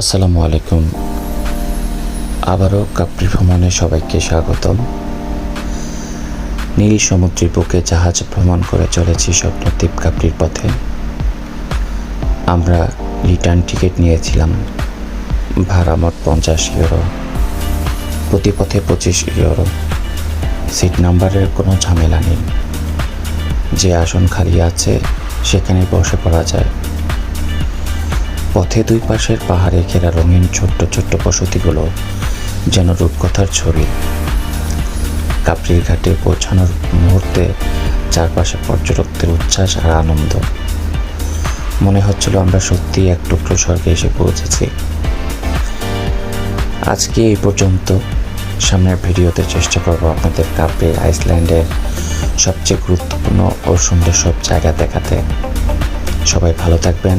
আসসালামু আলাইকুম। আবারও কাপ্রি ভ্রমণে সবাইকে স্বাগতম। নীল সমুদ্রের বুকে জাহাজ ভ্রমণ করে চলেছি স্বপ্নদ্বীপ কাপ্রির পথে। আমরা রিটার্ন টিকিট নিয়েছিলাম ভাড়া মোট পঞ্চাশ ইউরো, প্রতি পথে পঁচিশ ইউরো। সিট নাম্বারের কোনো ঝামেলা নেই। যে আসন খালি আছে, সেখানে বসে পড়া যায়। পথে দুই পাশের পাহাড়ে ঘেরা রঙিন ছোট্ট ছোট্ট বসতিগুলো যেন রূপকথার ছবি। কাপড়ির ঘাটে পৌঁছানোর মুহূর্তে চারপাশে পর্যটকদের উচ্ছ্বাস আর আনন্দ। মনে হচ্ছিল আমরা সত্যি এক টুকরো স্বর্গে এসে পৌঁছেছি। আজকে এই পর্যন্ত। সামনের ভিডিওতে চেষ্টা করব আপনাদের কাপড়ের আইসল্যান্ডের সবচেয়ে গুরুত্বপূর্ণ ও সুন্দর সব জায়গা দেখাতে। সবাই ভালো থাকবেন।